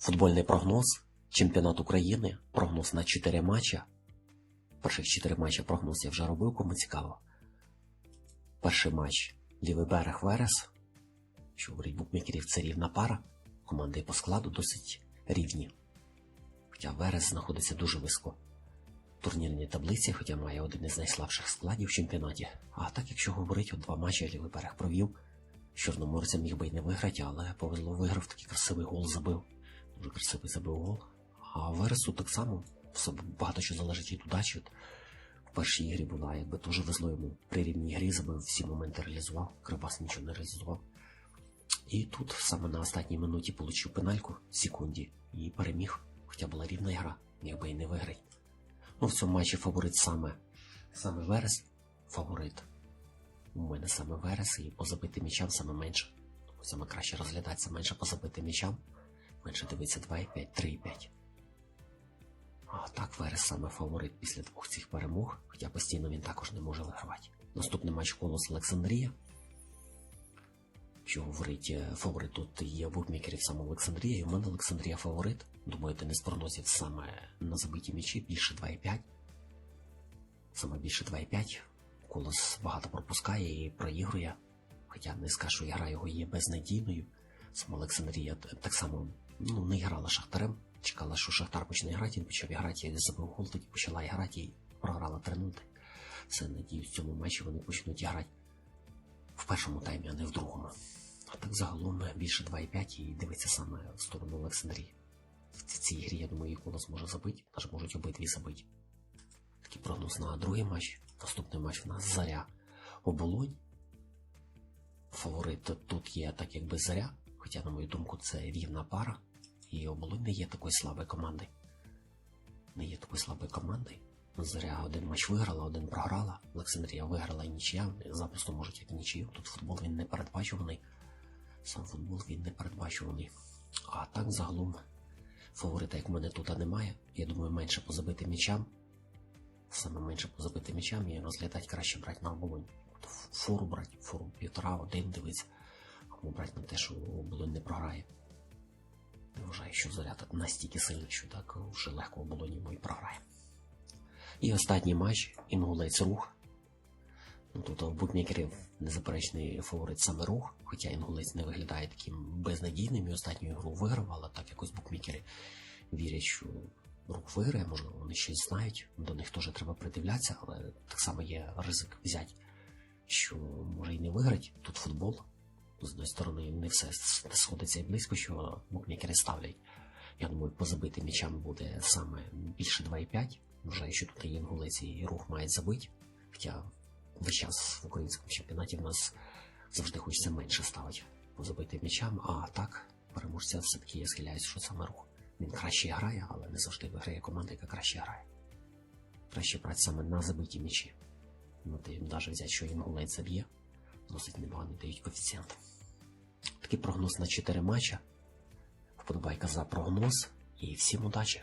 Футбольний прогноз, чемпіонат України, прогноз на 4 матча. Перших 4 матчі прогноз я вже робив, кому цікаво. Перший матч лівий берег Верес. Що говорить букмекерів, це рівна пара. Команди по складу досить рівні. Хоча Верес знаходиться дуже високо в турнірній таблиці, хоча має один із найслабших складів в чемпіонаті. А так, якщо говорити, от два матчі лівий берег провів. З Чорноморцем міг би й не виграти, але повезло виграв, такий красивий гол забив. Дуже красивий забив гол. А Вересу так само багато що залежить від удачі. В першій ігрі була, якби дуже везло йому при рівній грі забив всі моменти реалізував. Кривбас нічого не реалізував. І тут саме на останній минуті получив пенальку в секунді і переміг, хоча була рівна гра, міг би і не виграти. Ну, в цьому матчі фаворит саме, саме Верес, фаворит. У мене саме Верес і по забитим м'ячам саме менше. Саме краще розглядається менше по забитим м'ячам, менше дивиться 2,5, 3,5. А так Верес саме фаворит після двох цих перемог, хоча постійно він також не може вигравати. Наступний матч Колос Олександрія. Що говорить, е, фаворит тут є букмекерів саме Олександрія, і у мене Олександрія фаворит. Думаю, ти не з прогнозів саме на забиті м'ячі більше 2,5. Саме більше 2,5. Колос багато пропускає і проігрує. Хоча не скажу, що гра його є безнадійною. Сама Олександрія так само ну, не грала Шахтарем. Чекала, що Шахтар почне грати, він почав грати, забив гол, тоді почала грати і програла 3-0. Все, надіюсь, в цьому матчі вони почнуть грати в першому таймі, а не в другому. А так загалом більше 2,5 і дивиться саме в сторону Олександрії. В цій грі, я думаю, їх колос може забити, навіть можуть обидві забити. Такий прогноз на другий матч. Наступний матч в нас Заря Оболонь. Фаворит тут є так якби Заря, хоча, на мою думку, це рівна пара. І Оболонь не є такою слабою командою. Не є такою слабою командою. Заря один матч виграла, один програла. Олександрія виграла і нічия. Запросто можуть як нічию. Тут футбол він не передбачуваний. Сам футбол він не передбачуваний. А так загалом фаворита, як в мене тут немає. Я думаю, менше по забитим м'ячам. Саме менше по забитим м'ячам і розглядати краще брати на оболонь. Фору брати, фору півтора, один дивиться. Або брати на те, що оболонь не програє. Не вважаю, що заряд настільки сильний, що так вже легко оболоні йому і програє. І останній матч Інгулець Рух. Ну, тут у букмекерів незаперечний фаворит саме рух, хоча інгулець не виглядає таким безнадійним і останню гру виграв, але так якось букмекери вірять, що рух виграє, можливо, вони щось знають, до них теж треба придивлятися, але так само є ризик взяти, що може і не виграти. Тут футбол. З одної сторони, не все сходиться і близько, що букмекери ставлять. Я думаю, по забитим м'ячам буде саме більше 2,5. Вже що тут і інгулець і рух мають забити. Хоча весь час в українському чемпіонаті в нас завжди хочеться менше ставити по забитим м'ячам, а так переможця все-таки я схиляюсь, що саме рух. Він краще грає, але не завжди виграє команда, яка краще грає. Краще брати саме на забиті м'ячі. Ну, ти навіть взяти, що інгулець заб'є, досить непогано дають коефіцієнт. Такий прогноз на 4 матча. Вподобайка за прогноз і всім удачі!